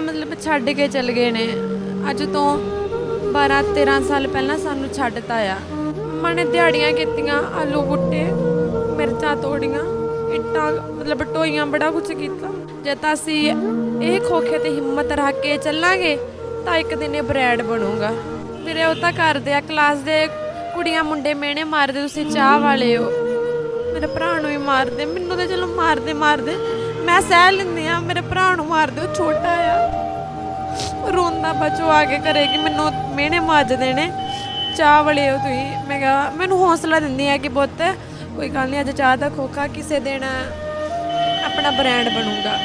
ਮਤਲਬ ਛੱਡ ਕੇ ਚਲ ਗਏ ਨੇ। ਅੱਜ ਤੋਂ 12 13 ਸਾਲ ਪਹਿਲਾਂ ਸਾਨੂੰ ਛੱਡਤਾ ਆ। ਮੰਮਾ ਨੇ ਦਿਹਾੜੀਆਂ ਕੀਤੀਆਂ, ਆਲੂ ਬੁੱਟੇ, ਮਿਰਚਾਂ ਤੋੜੀਆਂ, ਇੱਟਾਂ, ਮਤਲਬ ਟੋਈਆਂ, ਬੜਾ ਕੁਝ ਕੀਤਾ। ਜੇ ਤਾਂ ਅਸੀਂ ਇਹ ਖੋਖੇ ਤੇ ਹਿੰਮਤ ਰੱਖ ਕੇ ਚੱਲਾਂਗੇ, ਤਾਂ ਇੱਕ ਦਿਨ ਇਹ ਬ੍ਰੈਡ ਬਣੂਗਾ। ਮੇਰੇ ਉਹ ਤਾਂ ਕਰਦੇ ਆ, ਕਲਾਸ ਦੇ ਕੁੜੀਆਂ ਮੁੰਡੇ ਮਿਹਣੇ ਮਾਰਦੇ, ਤੁਸੀਂ ਚਾਹ ਵਾਲੇ ਹੋ। ਮੇਰੇ ਭਰਾ ਨੂੰ ਹੀ ਮਾਰਦੇ, ਮੈਨੂੰ ਤਾਂ ਚਲੋ ਮਾਰਦੇ ਮਾਰਦੇ। ਮੈਂ ਸਹਿ ਲੈਂਦੀ ਆ ਮੇਰੇ ਭਰਾ ਨੂੰ ਮਾਰ ਦਿਓ, ਛੋਟਾ ਆ। ਰੋਂਦਾ ਬਚੋ ਆ ਕੇ ਘਰੇ ਕਿ ਮੈਨੂੰ ਮਿਹਣੇ ਮਾਰਦੇ ਦੇਣੇ। ਚਾਹ ਵਲੇ ਹੋ ਤੁਸੀਂ। ਮੈਂ ਕਿਹਾ, ਮੈਨੂੰ ਹੌਸਲਾ ਦਿੰਦੀ ਆ ਕਿ ਪੁੱਤ, ਕੋਈ ਗੱਲ ਨਹੀਂ ਅੱਜ ਚਾਹ ਦਾ ਖੋਖਾ ਕਿਸੇ ਦਿਨ ਆਪਣਾ ਬ੍ਰਾਂਡ ਬਣੂਗਾ।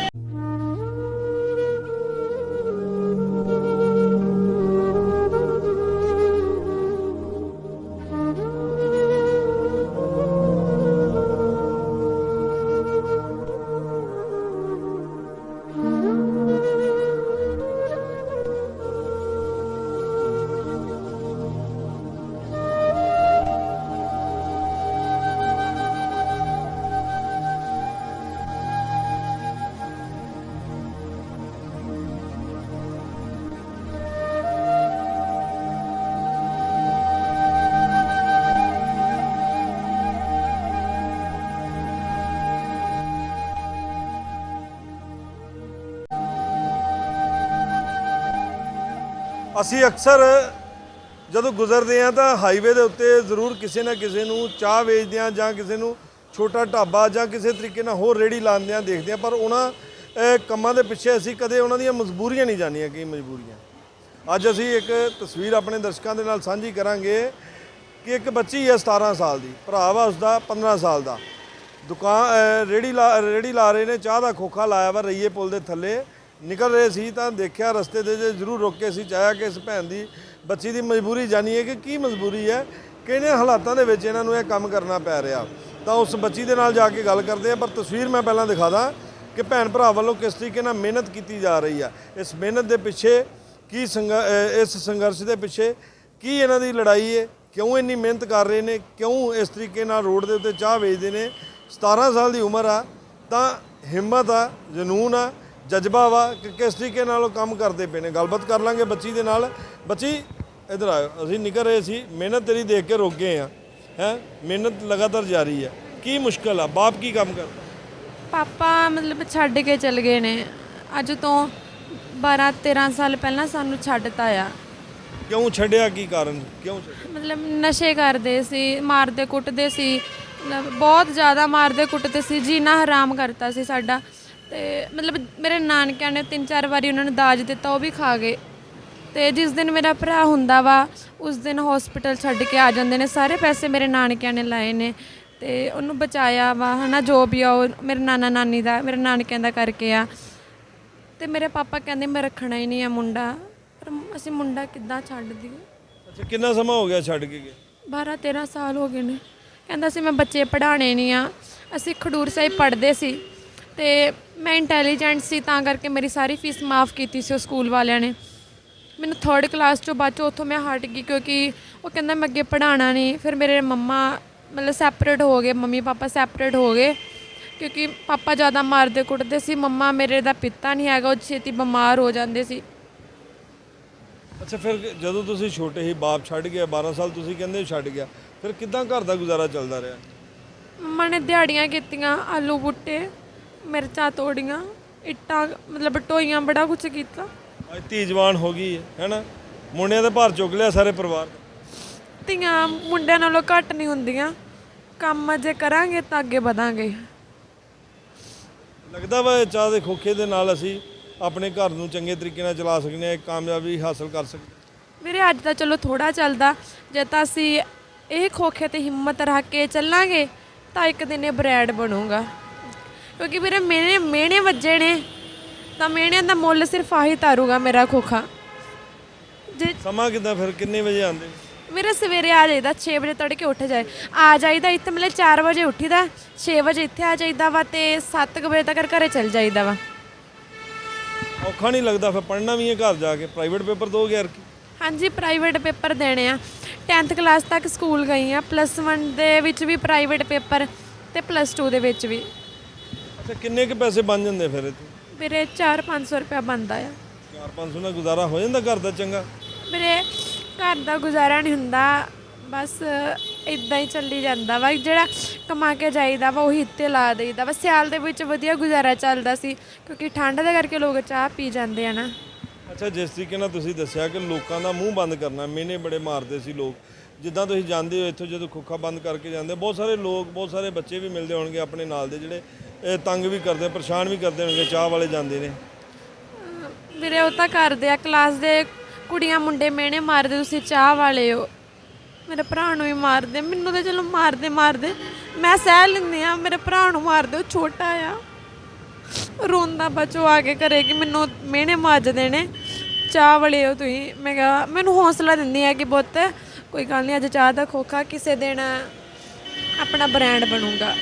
ਅਸੀਂ ਅਕਸਰ ਜਦੋਂ ਗੁਜ਼ਰਦੇ ਹਾਂ ਤਾਂ ਹਾਈਵੇ ਦੇ ਉੱਤੇ ਜ਼ਰੂਰ ਕਿਸੇ ਨਾ ਕਿਸੇ ਨੂੰ ਚਾਹ ਵੇਚਦੇ ਹਾਂ ਜਾਂ ਕਿਸੇ ਨੂੰ ਛੋਟਾ ਢਾਬਾ ਜਾਂ ਕਿਸੇ ਤਰੀਕੇ ਨਾਲ ਹੋਰ ਰੇੜੀ ਲਾਉਂਦੇ ਹਾਂ ਦੇਖਦੇ ਹਾਂ ਪਰ ਉਹਨਾਂ ਕੰਮਾਂ ਦੇ ਪਿੱਛੇ ਅਸੀਂ ਕਦੇ ਉਹਨਾਂ ਦੀਆਂ ਮਜਬੂਰੀਆਂ ਨਹੀਂ ਜਾਣੀਆਂ ਕੀ ਮਜਬੂਰੀਆਂ। ਅੱਜ ਅਸੀਂ ਇੱਕ ਤਸਵੀਰ ਆਪਣੇ ਦਰਸ਼ਕਾਂ ਦੇ ਨਾਲ ਸਾਂਝੀ ਕਰਾਂਗੇ ਕਿ ਇੱਕ ਬੱਚੀ ਹੈ 17 ਸਾਲ ਦੀ ਭਰਾ ਵਾ ਉਸਦਾ 15 ਸਾਲ ਦਾ। ਦੁਕਾਨ ਅਹ, ਰੇੜੀ ਲਾ ਰੇੜੀ ਲਾ ਰਹੇ ਨੇ ਚਾਹ ਦਾ ਖੋਖਾ ਲਾਇਆ ਵਾ ਰਈਏ ਪੁਲ ਦੇ ਥੱਲੇ। ਨਿਕਲ ਰਹੇ ਸੀ ਤਾਂ ਦੇਖਿਆ ਰਸਤੇ ਦੇ ਜੇ ਜ਼ਰੂਰ ਰੋਕੇ ਸੀ, ਚਾਹਿਆ ਕਿ ਇਸ ਭੈਣ ਦੀ ਬੱਚੀ ਦੀ ਮਜਬੂਰੀ ਜਾਣੀਏ ਕਿ ਕੀ ਮਜਬੂਰੀ ਹੈ, ਕਿਹੜੇ ਹਾਲਾਤਾਂ ਦੇ ਵਿੱਚ ਇਹਨਾਂ ਨੂੰ ਇਹ ਕੰਮ ਕਰਨਾ ਪੈ ਰਿਹਾ। ਤਾਂ ਉਸ ਬੱਚੀ ਦੇ ਨਾਲ ਜਾ ਕੇ ਗੱਲ ਕਰਦੇ ਆ ਪਰ ਤਸਵੀਰ ਮੈਂ ਪਹਿਲਾਂ ਦਿਖਾ ਦਾਂ ਕਿ ਭੈਣ ਭਰਾ ਵੱਲੋਂ ਕਿਸ ਤਰੀਕੇ ਨਾਲ ਮਿਹਨਤ ਕੀਤੀ ਜਾ ਰਹੀ ਆ। ਇਸ ਮਿਹਨਤ ਦੇ ਪਿੱਛੇ ਕੀ ਸੰਘ- ਇਸ ਸੰਘਰਸ਼ ਦੇ ਪਿੱਛੇ ਕੀ ਇਹਨਾਂ ਦੀ ਲੜਾਈ ਹੈ, ਕਿਉਂ ਇੰਨੀ ਮਿਹਨਤ ਕਰ ਰਹੇ ਨੇ, ਕਿਉਂ ਇਸ ਤਰੀਕੇ ਨਾਲ ਰੋਡ ਦੇ ਉੱਤੇ ਚਾਹ ਵੇਚਦੇ ਨੇ। 17 ਸਾਲ ਦੀ ਉਮਰ ਆ, ਤਾਂ ਹਿੰਮਤ ਆ, ਜਨੂਨ ਆ ਜਜ਼ਬਾ ਵਾ ਕਿ ਕਿਸ ਤਰੀਕੇ ਨਾਲ ਉਹ ਕੰਮ ਕਰਦੇ ਪਏ ਨੇ। ਗੱਲਬਾਤ ਕਰ ਲਾਂਗੇ ਬੱਚੀ ਦੇ ਨਾਲ। ਬੱਚੀ ਇਧਰ ਆਇਓ। ਅਸੀਂ ਨਿਕਲ ਰਹੇ ਸੀ। ਮਿਹਨਤ ਤੇਰੀ ਦੇਖ ਕੇ ਰੁਕ ਗਏ ਆ। ਹੈ? ਮਿਹਨਤ ਲਗਾਤਾਰ ਜਾਰੀ ਹੈ ਕੀ ਮੁਸ਼ਕਲ ਆ? ਬਾਪ ਕੀ ਕੰਮ ਕਰਦਾ? ਪਾਪਾ ਮਤਲਬ ਛੱਡ ਕੇ ਚਲ ਗਏ ਨੇ। ਅੱਜ ਤੋਂ 12 13 ਸਾਲ ਪਹਿਲਾਂ ਸਾਨੂੰ ਛੱਡਤਾ ਆ। ਕਿਉਂ ਛੱਡਿਆ? ਕੀ ਕਾਰਨ? ਕਿਉਂ ਛੱਡਿਆ? ਮਤਲਬ ਨਸ਼ੇ ਕਰਦੇ ਸੀ ਮਾਰਦੇ ਕੁੱਟਦੇ ਸੀ। ਮਤਲਬ ਬਹੁਤ ਜ਼ਿਆਦਾ ਮਾਰਦੇ ਕੁੱਟਦੇ ਸੀ। ਜੀਣਾ ਹਰਾਮ ਕਰਤਾ ਸੀ ਸਾਡਾ। ਤੇ ਮਤਲਬ ਮੇਰੇ ਨਾਨਕਿਆਂ ਨੇ ਤਿੰਨ ਚਾਰ ਵਾਰੀ ਉਹਨਾਂ ਨੂੰ ਦਾਜ ਦਿੱਤਾ ਉਹ ਵੀ ਖਾ ਗਏ। ਤੇ ਜਿਸ ਦਿਨ ਮੇਰਾ ਭਰਾ ਹੁੰਦਾ ਵਾ ਉਸ ਦਿਨ ਹਸਪੀਟਲ ਛੱਡ ਕੇ ਆ ਜਾਂਦੇ ਨੇ ਸਾਰੇ ਪੈਸੇ ਮੇਰੇ ਨਾਨਕਿਆਂ ਨੇ ਲਾਏ ਨੇ। ਤੇ ਉਹਨੂੰ ਬਚਾਇਆ ਵਾ ਹਨਾ ਜੋ ਵੀ ਆ ਉਹ ਮੇਰੇ ਨਾਨਾ ਨਾਨੀ ਦਾ ਮੇਰੇ ਨਾਨਕਿਆਂ ਦਾ ਕਰਕੇ ਆ। ਤੇ ਮੇਰੇ ਪਾਪਾ ਕਹਿੰਦੇ ਮੈਂ ਰੱਖਣਾ ਹੀ ਨਹੀਂ ਆ ਮੁੰਡਾ। ਪਰ ਅਸੀਂ ਮੁੰਡਾ ਕਿੱਦਾਂ ਛੱਡ ਦਈਏ? ਅੱਛਾ ਕਿੰਨਾ ਸਮਾਂ ਹੋ ਗਿਆ ਛੱਡ ਕੇ ਗਏ? 12 13 ਸਾਲ ਹੋ ਗਏ ਨੇ। ਕਹਿੰਦਾ ਸੀ ਮੈਂ ਬੱਚੇ ਪੜ੍ਹਾਣੇ ਨਹੀਂ ਆ। ਅਸੀਂ ਖਡੂਰ ਸਾਹਿਬ ਪੜ੍ਹਦੇ ਸੀ। ਤੇ ਮੈਂ ਇੰਟੈਲੀਜੈਂਟ ਸੀ ਤਾਂ ਕਰਕੇ ਮੇਰੀ ਸਾਰੀ ਫੀਸ ਮਾਫ ਕੀਤੀ ਸੀ ਉਹ ਸਕੂਲ ਵਾਲਿਆਂ ਨੇ। ਮੈਨੂੰ 3rd ਕਲਾਸ ਚੋਂ ਬਾਅਦ ਚੋਂ ਉੱਥੋਂ ਮੈਂ ਹਟ ਗਈ ਕਿਉਂਕਿ ਉਹ ਕਹਿੰਦਾ ਮੈਂ ਅੱਗੇ ਪੜ੍ਹਾਉਣਾ ਨਹੀਂ। ਫਿਰ ਮੇਰੇ ਮੰਮਾ ਮਤਲਬ ਸੈਪਰੇਟ ਹੋ ਗਏ ਮੰਮੀ ਪਾਪਾ ਸੈਪਰੇਟ ਹੋ ਗਏ ਕਿਉਂਕਿ ਪਾਪਾ ਜ਼ਿਆਦਾ ਮਾਰਦੇ ਕੁੱਟਦੇ ਸੀ ਮੰਮਾ ਮੇਰੇ ਦਾ ਪਿੱਤਾ ਨਹੀਂ ਹੈਗਾ ਉਹ ਛੇਤੀ ਬਿਮਾਰ ਹੋ ਜਾਂਦੇ ਸੀ। ਅੱਛਾ ਫਿਰ ਜਦੋਂ ਤੁਸੀਂ ਛੋਟੇ ਸੀ ਬਾਪ ਛੱਡ ਗਿਆ 12 ਸਾਲ ਤੁਸੀਂ ਕਹਿੰਦੇ ਛੱਡ ਗਿਆ ਫਿਰ ਕਿਦਾਂ ਘਰ ਦਾ ਗੁਜ਼ਾਰਾ ਚੱਲਦਾ ਰਿਹਾ? ਮੰਮਾ ਨੇ ਦਿਹਾੜੀਆਂ ਕੀਤੀਆਂ ਆਲੂ ਬੁੱਟੇ ਮਿਰਚਾਂ ਤੋੜੀਆਂ ਇੱਟਾਂ ਮਤਲਬ ਟੋਈਆਂ ਬੜਾ ਕੁਝ ਕੀਤਾ। ਅੱਜ ਧੀ ਜਵਾਨ ਹੋ ਗਈ ਹੈ ਹੈਨਾ? ਮੁੰਡਿਆਂ ਦੇ ਭਾਰ ਚੁੱਕ ਲਿਆ ਸਾਰੇ ਪਰਿਵਾਰ। ਧੀਆਂ ਮੁੰਡਿਆਂ ਨਾਲੋਂ ਘੱਟ ਨਹੀਂ ਹੁੰਦੀਆਂ। ਕੰਮ ਜੇ ਕਰਾਂਗੇ ਤਾਂ ਅੱਗੇ ਵਧਾਂਗੇ। ਲੱਗਦਾ ਵਾ ਇਹ ਚਾਹ ਦੇ ਖੋਖੇ ਦੇ ਨਾਲ ਅਸੀਂ ਆਪਣੇ ਘਰ ਨੂੰ ਚੰਗੇ ਤਰੀਕੇ ਨਾਲ ਚਲਾ ਸਕਦੇ ਹਾਂ ਕਾਮਯਾਬੀ ਹਾਸਲ ਕਰ ਸਕਦੇ। ਵੀਰੇ ਅੱਜ ਤਾਂ ਚਲੋ ਥੋੜਾ ਚੱਲਦਾ। ਜੇ ਤਾਂ ਅਸੀਂ ਇਹ ਖੋਖੇ ਤੇ ਹਿੰਮਤ ਰੱਖ ਕੇ ਚੱਲਾਂਗੇ ਤਾਂ ਇੱਕ ਦਿਨ ਇਹ ਬ੍ਰੈਡ ਬਣੂਗਾ। ਕਿਉਂਕਿ ਵੀਰੇ ਮਿਹਣੇ ਮਿਹਣੇ ਵੱਜੇ ਨੇ। ਤਾਂ ਮਿਹਣਿਆਂ ਦਾ ਮੁੱਲ ਸਿਰਫ ਆਹੀ ਤਾਰੂਗਾ ਮੇਰਾ ਖੋਖਾ। ਜੇ ਸਮਾਂ ਕਿਦਾਂ ਫਿਰ? ਕਿੰਨੇ ਵਜੇ ਆਉਂਦੇ? ਮੇਰੇ ਸਵੇਰੇ ਆ ਜਾਈਦਾ 6 ਵਜੇ ਤੜਕੇ ਉੱਠ ਜਾਏ। ਆ ਜਾਈਦਾ ਇੱਥੇ ਮਤਲਬ 4 ਵਜੇ ਉੱਠੀਦਾ 6 ਵਜੇ ਇੱਥੇ ਆ ਜਾਈਦਾ ਵਾ ਤੇ 7 ਵਜੇ ਤੱਕ ਘਰੇ ਚਲ ਜਾਈਦਾ ਵਾ। ਔਖਾ ਨਹੀਂ ਲੱਗਦਾ ਫਿਰ? ਪੜ੍ਹਨਾ ਵੀ ਹੈ ਘਰ ਜਾ ਕੇ? ਪ੍ਰਾਈਵੇਟ ਪੇਪਰ ਦੋਗੇ ਯਾਰ ਕੀ? ਹਾਂਜੀ ਪ੍ਰਾਈਵੇਟ ਪੇਪਰ ਦੇਣੇ ਆ। 10th ਕਲਾਸ ਤੱਕ ਸਕੂਲ ਗਈ ਆ ਪਲੱਸ 1 ਦੇ ਵਿੱਚ ਵੀ ਪ੍ਰਾਈਵੇਟ ਪੇਪਰ ਤੇ ਪਲੱਸ 2 ਦੇ ਵਿੱਚ ਵੀ। ਅੱਛਾ ਕਿੰਨੇ ਕੁ ਪੈਸੇ ਬਣ ਜਾਂਦੇ ਫਿਰ ਇੱਥੇ? ਵੀਰੇ 4-500 ਰੁਪਇਆ ਬਣਦਾ ਆ। 4-500 ਨਾਲ ਗੁਜ਼ਾਰਾ ਹੋ ਜਾਂਦਾ ਘਰ ਦਾ ਚੰਗਾ? ਮੇਰੇ ਘਰ ਦਾ ਗੁਜ਼ਾਰਾ ਨਹੀਂ ਹੁੰਦਾ ਬਸ ਇਦਾਂ ਹੀ ਚੱਲੀ ਜਾਂਦਾ ਵਾ। ਜਿਹੜਾ ਕਮਾ ਕੇ ਜਾਈਦਾ ਵਾ ਉਹੀ ਇੱਥੇ ਲਾ ਦੇਈਦਾ ਵਾ। ਸਿਆਲ ਦੇ ਵਿੱਚ ਵਧੀਆ ਗੁਜ਼ਾਰਾ ਚੱਲਦਾ ਸੀ ਕਿਉਂਕਿ ਠੰਡ ਦੇ ਕਰਕੇ ਲੋਕ ਚਾਹ ਪੀ ਜਾਂਦੇ ਆ ਨਾ। ਅੱਛਾ ਜਿਸ ਤਰੀਕੇ ਨਾਲ ਤੁਸੀਂ ਦੱਸਿਆ ਕਿ ਲੋਕਾਂ ਦਾ ਮੂੰਹ ਬੰਦ ਕਰਨਾ ਮੇਨੇ ਬੜੇ ਮਾਰਦੇ ਸੀ ਲੋਕ। ਜਿੱਦਾਂ ਤੁਸੀਂ ਜਾਂਦੇ ਹੋ ਇੱਥੋਂ ਜਦੋਂ ਖੋਖਾ ਬੰਦ ਕਰਕੇ ਜਾਂਦੇ ਬਹੁਤ ਸਾਰੇ ਲੋਕ ਬਹੁਤ ਸਾਰੇ ਬੱਚੇ ਵੀ ਮਿਲਦੇ ਹੋਣਗੇ ਆਪਣੇ ਨਾਲ ਦੇ ਜਿਹੜੇ ਇਹ ਤੰਗ ਵੀ ਕਰਦੇ, ਪਰੇਸ਼ਾਨ ਵੀ ਕਰਦੇ ਹੋਣਗੇ, ਚਾਹ ਵਾਲੇ ਜਾਂਦੇ ਨੇ। ਵੀਰੇ, ਉਹ ਤਾਂ ਕਰਦੇ ਆ, ਕਲਾਸ ਦੇ ਕੁੜੀਆਂ ਮੁੰਡੇ ਮਿਹਣੇ ਮਾਰਦੇ, ਤੁਸੀਂ ਚਾਹ ਵਾਲੇ ਹੋ। ਮੇਰੇ ਭਰਾ ਨੂੰ ਵੀ ਮਾਰਦੇ, ਮੈਨੂੰ ਤਾਂ ਚਲੋ ਮਾਰਦੇ ਮਾਰਦੇ। ਮੈਂ ਸਹਿ ਲੈਂਦੀ ਆ ਮੇਰੇ ਭਰਾ ਨੂੰ ਮਾਰਦੇ, ਉਹ ਛੋਟਾ ਆ। ਰੋਂਦਾ ਬਚੋ ਆ ਕੇ ਘਰੇ ਕਿ ਮੈਨੂੰ ਮਿਹਣੇ ਮਾਰਦੇ ਨੇ। ਚਾਹ ਵਾਲੇ ਹੋ ਤੁਸੀਂ, ਮੈਂ ਕਿਹਾ, ਮੈਨੂੰ ਹੌਸਲਾ ਦਿੰਦੀ ਆ ਕਿ ਬੁੱਤ, ਕੋਈ ਗੱਲ ਨਹੀਂ ਅੱਜ ਚਾਹ ਦਾ ਖੋਖਾ, ਕਿਸੇ ਦਿਨ ਆਪਣਾ ਬ੍ਰਾਂਡ ਬਣੂਗਾ।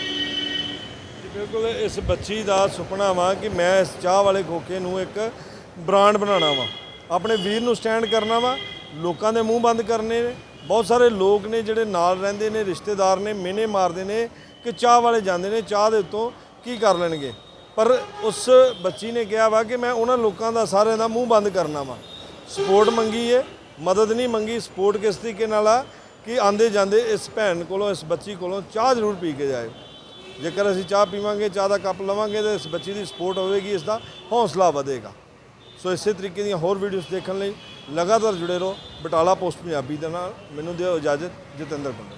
ਬਿਲਕੁਲ ਇਸ ਬੱਚੀ ਦਾ ਸੁਪਨਾ ਵਾ ਕਿ ਮੈਂ ਇਸ ਚਾਹ ਵਾਲੇ ਖੋਖੇ ਨੂੰ ਇੱਕ ਬ੍ਰਾਂਡ ਬਣਾਉਣਾ ਵਾ। ਆਪਣੇ ਵੀਰ ਨੂੰ ਸਟੈਂਡ ਕਰਨਾ ਵਾ। ਲੋਕਾਂ ਦੇ ਮੂੰਹ ਬੰਦ ਕਰਨੇ ਨੇ। ਬਹੁਤ ਸਾਰੇ ਲੋਕ ਨੇ ਜਿਹੜੇ ਨਾਲ ਰਹਿੰਦੇ ਨੇ, ਰਿਸ਼ਤੇਦਾਰ ਨੇ, ਮਿਹਨੇ ਮਾਰਦੇ ਨੇ ਕਿ ਚਾਹ ਵਾਲੇ ਜਾਂਦੇ ਨੇ। ਚਾਹ ਦੇ ਉੱਤੋਂ ਕੀ ਕਰ ਲੈਣਗੇ? ਪਰ ਉਸ ਬੱਚੀ ਨੇ ਕਿਹਾ ਵਾ ਕਿ ਮੈਂ ਉਹਨਾਂ ਲੋਕਾਂ ਦਾ ਸਾਰਿਆਂ ਦਾ ਮੂੰਹ ਬੰਦ ਕਰਨਾ ਵਾ। ਸਪੋਰਟ ਮੰਗੀ ਏ। ਮਦਦ ਨਹੀਂ ਮੰਗੀ। ਸਪੋਰਟ ਕਿਸ ਤਰੀਕੇ ਨਾਲ ਆ ਕਿ ਆਂਦੇ ਜਾਂਦੇ ਇਸ ਭੈਣ ਕੋਲੋਂ, ਇਸ ਬੱਚੀ ਕੋਲੋਂ ਚਾਹ ਜ਼ਰੂਰ ਪੀ ਕੇ ਜਾਏ। ਜੇਕਰ ਅਸੀਂ ਚਾਹ ਪੀਵਾਂਗੇ, ਚਾਹ ਦਾ ਕੱਪ ਲਵਾਂਗੇ ਤਾਂ ਇਸ ਬੱਚੀ ਦੀ ਸਪੋਰਟ ਹੋਵੇਗੀ ਇਸ ਦਾ ਹੌਸਲਾ ਵਧੇਗਾ। ਸੋ ਇਸੇ ਤਰੀਕੇ ਦੀਆਂ ਹੋਰ ਵੀਡੀਓਜ਼ ਦੇਖਣ ਲਈ ਲਗਾਤਾਰ ਜੁੜੇ ਰਹੋ ਬਟਾਲਾ ਪੋਸਟ ਪੰਜਾਬੀ ਦੇ ਨਾਲ। ਮੈਨੂੰ ਦਿਓ ਇਜਾਜ਼ਤ, ਜਤਿੰਦਰ ਕੁੰਡਲ